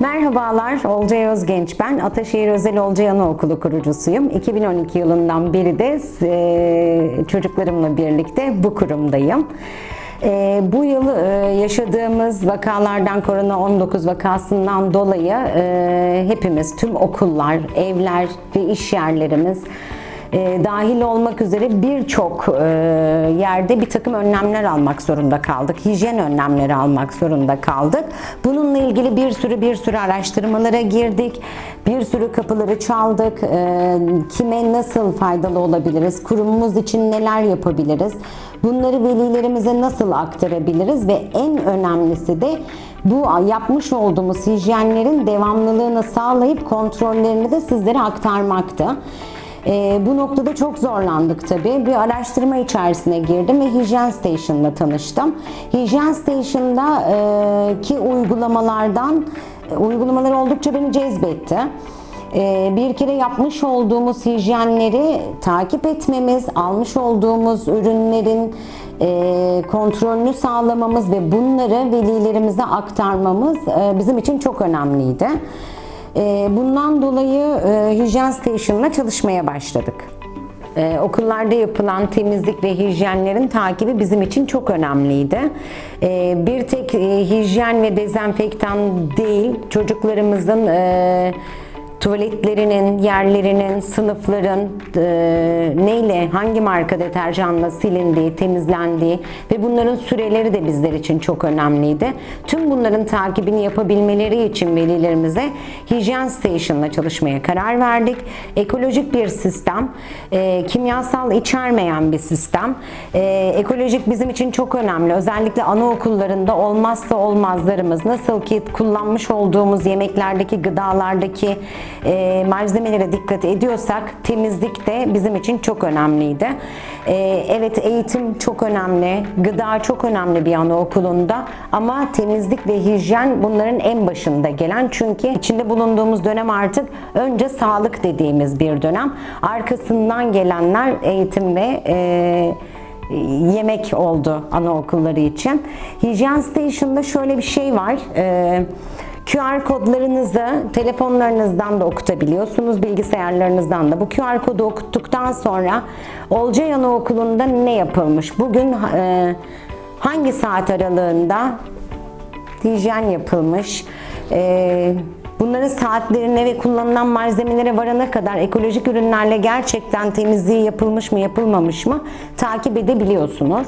Merhabalar, Olcay Özgenç ben. Ataşehir Özel Olcay Anaokulu kurucusuyum. 2012 yılından beri de e, çocuklarımla birlikte bu kurumdayım. E, bu yıl e, yaşadığımız vakalardan, korona-19 vakasından dolayı e, hepimiz, tüm okullar, evler ve iş yerlerimiz e, dahil olmak üzere birçok e, yerde bir takım önlemler almak zorunda kaldık. Hijyen önlemleri almak zorunda kaldık. Bununla ilgili bir sürü bir sürü araştırmalara girdik. Bir sürü kapıları çaldık. E, kime nasıl faydalı olabiliriz? Kurumumuz için neler yapabiliriz? Bunları velilerimize nasıl aktarabiliriz? Ve en önemlisi de bu yapmış olduğumuz hijyenlerin devamlılığını sağlayıp kontrollerini de sizlere aktarmaktı. E, bu noktada çok zorlandık tabii. Bir araştırma içerisine girdim ve Hijyen Station'la tanıştım. Hijyen Station'da e, ki uygulamalardan e, uygulamalar oldukça beni cezbetti. E, bir kere yapmış olduğumuz hijyenleri takip etmemiz, almış olduğumuz ürünlerin e, kontrolünü sağlamamız ve bunları velilerimize aktarmamız bizim için çok önemliydi. Ee, Bundan dolayı e, Hijyen Station'la çalışmaya başladık. Ee, okullarda yapılan temizlik ve hijyenlerin takibi bizim için çok önemliydi. Ee, bir tek e, hijyen ve dezenfektan değil, çocuklarımızın e, tuvaletlerinin, yerlerinin, sınıfların e, neyle, hangi marka deterjanla silindiği, temizlendiği ve bunların süreleri de bizler için çok önemliydi. Tüm bunların takibini yapabilmeleri için velilerimize Hijyen Station'la çalışmaya karar verdik. Ekolojik bir sistem, e, kimyasal içermeyen bir sistem. E, ekolojik bizim için çok önemli. Özellikle anaokullarında olmazsa olmazlarımız nasıl ki kullanmış olduğumuz yemeklerdeki, gıdalardaki e, malzemelere dikkat ediyorsak temizlik de bizim için çok önemliydi. E, evet eğitim çok önemli, gıda çok önemli bir anaokulunda ama temizlik ve hijyen bunların en başında gelen çünkü içinde bulunduğumuz dönem artık önce sağlık dediğimiz bir dönem. Arkasından gelenler eğitim ve e, yemek oldu anaokulları için. Hijyen Station'da şöyle bir şey var. E, QR kodlarınızı telefonlarınızdan da okutabiliyorsunuz, bilgisayarlarınızdan da. Bu QR kodu okuttuktan sonra Olcay Anaokulu'nda ne yapılmış? Bugün e, hangi saat aralığında hijyen yapılmış? E, Bunların saatlerine ve kullanılan malzemelere varana kadar ekolojik ürünlerle gerçekten temizliği yapılmış mı yapılmamış mı takip edebiliyorsunuz.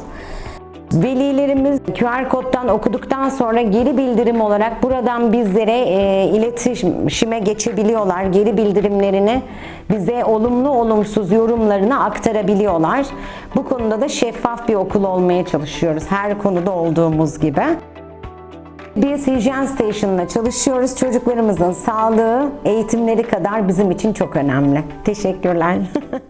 Velilerimiz QR koddan okuduktan sonra geri bildirim olarak buradan bizlere e, iletişime geçebiliyorlar. Geri bildirimlerini bize olumlu olumsuz yorumlarını aktarabiliyorlar. Bu konuda da şeffaf bir okul olmaya çalışıyoruz. Her konuda olduğumuz gibi. Biz Hijyen Station'la çalışıyoruz. Çocuklarımızın sağlığı, eğitimleri kadar bizim için çok önemli. Teşekkürler.